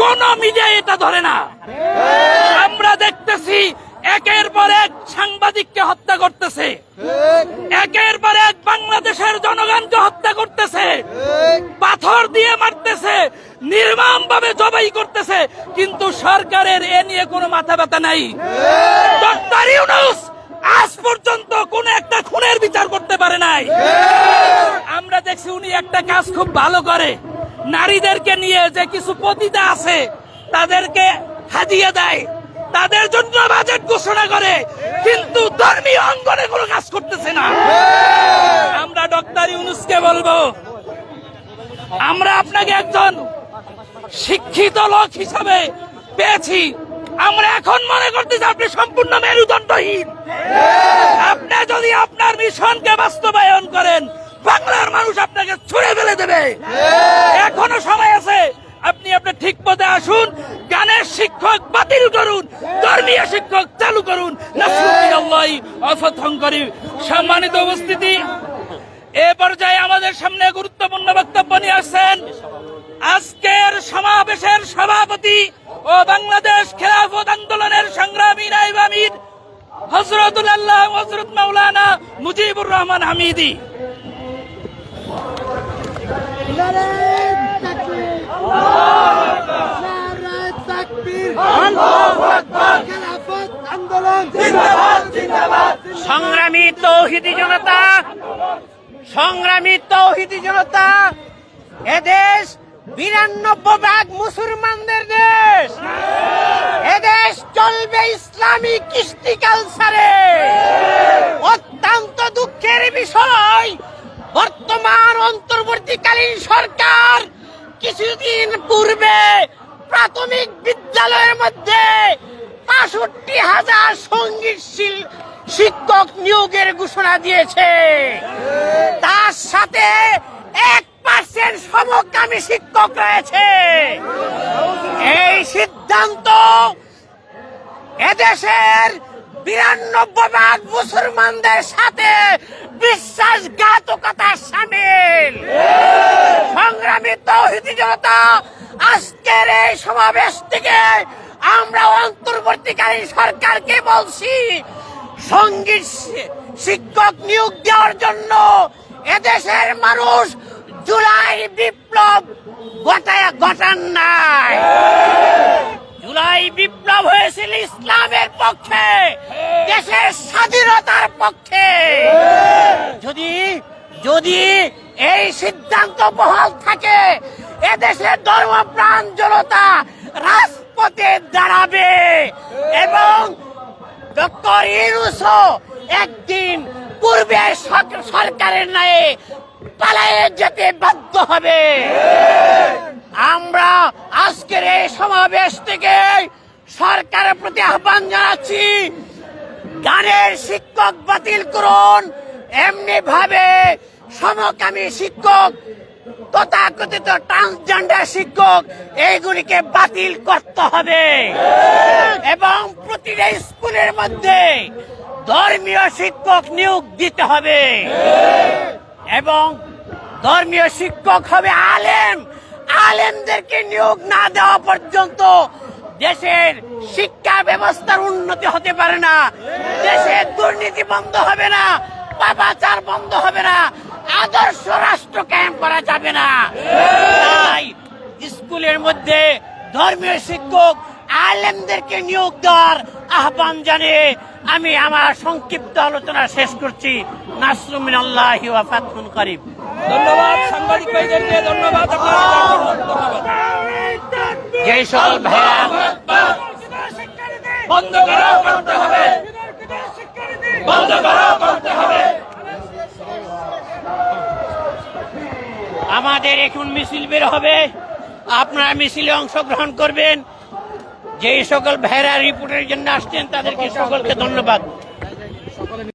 কোন মিডিয়া এটা ধরে না। আমরা দেখতেছি একের পর এক সাংবাদিককে হত্যা করতেছে। একের পর এক বাংলাদেশের জনগণকে হত্যা করতেছে। পাথর দিয়ে মারতেছে নির্মম ভাবে জবাই করতেছে, কিন্তু সরকারের এ নিয়ে কোনো মাথা ব্যথা নাই। আজ পর্যন্ত কোন একটা খুনের বিচার করতে পারে নাই। আমরা দেখছি উনি একটা কাজ খুব ভালো করে। নারীদেরকে নিয়ে যে কিছু পতিতা আছে, তাদেরকে হাদিয়ে দেয়। তাদের জন্য বাজেট ঘোষণা করে, কিন্তু ধর্মীয় অঙ্গনে কোনো কাজ করতেছে না। আমরা ডক্টর ইউনুসকে বলব, আমরা আপনাকে একজন শিক্ষিত লোক হিসাবে পেয়েছি। আমরা এখন মনে করতেছি আপনি সম্পূর্ণ মেরুদণ্ডহীন। আপনি যদি আপনার মিশনকে বাস্তবায়ন করেন বাংলার মানুষ আপনাকে ছুড়ে ফেলে দেবে। এখনও সময় আছে। আপনি আপনার ঠিক পথে আসুন। গানের শিক্ষক বাতিল করুন। ধর্মীয় শিক্ষক চালু করুন। সম্মানিত উপস্থিতি। এ পর্যায়ে আমাদের সামনে গুরুত্বপূর্ণ বক্তব্য নিয়ে আসছেন আজকের সমাবেশের সভাপতি ও বাংলাদেশ খেলাফত আন্দোলনের সংগ্রামী নাইব আমির হজরতুল্লাহ হজরত মাওলানা মুজিবুর রহমান হামিদি। সংগ্রামী তৌহিদি জনতা, সংগ্রামী তৌহিদি জনতা এদেশ বিরানব্বই ভাগ মুসলমানদের দেশ। এদেশ চলবে ইসলামী কৃষ্টি কালচারে অন্তর্বর্তীকালীন সরকার কিছুদিন পূর্বে প্রাথমিক বিদ্যালয়ের মধ্যে বাষট্টি হাজার সঙ্গীতশীল শিক্ষক নিয়োগের ঘোষণা দিয়েছে। তার সাথে এক পার্সেন্ট সমকামী শিক্ষক রয়েছে। এই সিদ্ধান্ত এদেশের বিরানব্বই ভাগ মুসলমানদের সাথে বিশ্বাসঘাতকতার সামিল। সংগ্রামী তৌহিদি জনতা, আজকের এই সমাবেশ থেকে আমরা অন্তর্বর্তীকালীন সরকারকে বলছি, সংগীত শিক্ষক নিয়োগ দেওয়ার জন্য এদেশের মানুষ জুলাই বিপ্লব ঘটায়, ঘটান নাই। জুলাই বিপ্লব হয়েছিল ইসলামের পক্ষে। দেশের স্বাধীনতার পক্ষে। যদি যদি এই সিদ্ধান্ত বহাল থাকে, এদেশের ধর্মপ্রাণ জনতা রাজপথে দাঁড়াবে এবং ডক্টর ইউনুসও একদিন পূর্বে সরকারের ন্যায় পালায়ে যেতে বাধ্য হবে। আমরা আজকের এই সমাবেশ থেকে সরকারের প্রতি আহ্বান জানাচ্ছি। গানের শিক্ষক বাতিল করুন। এমনি ভাবে সমকামী শিক্ষক, তথাকথিত ট্রান্সজেন্ডার শিক্ষক, এইগুলিকে বাতিল করতে হবে। এবং প্রতিটা স্কুলের মধ্যে ধর্মীয় শিক্ষক নিয়োগ দিতে হবে। এবং ধর্মীয় শিক্ষক হবে আলেম। আলেমদেরকে নিয়োগ না দেওয়া পর্যন্ত দেশের শিক্ষা ব্যবস্থার উন্নতি হতে পারে না। দেশের দুর্নীতি বন্ধ হবে না, পাপাচার বন্ধ হবে না, আদর্শ রাষ্ট্র কায়েম করা যাবে না। তাই স্কুলের মধ্যে ধর্মীয় শিক্ষক আলেমদেরকে নিয়োগ দেওয়ার আহ্বান জানিয়ে আমি আমার সংক্ষিপ্ত আলোচনা শেষ করছি। নাসরুমিন আল্লাহ ফাতহুন করিম। ধন্যবাদ সাংবাদিক ধন্যবাদ ধন্যবাদ। বন্ধ করো করতে হবে। বন্ধ করো করতে হবে। আমাদের এখন মিছিল বের হবে। আপনারা মিছিলে অংশগ্রহণ করবেন। যে সকল ভাইরা রিপোর্টের জন্য আসছেন, তাদেরকে সকলকে ধন্যবাদ।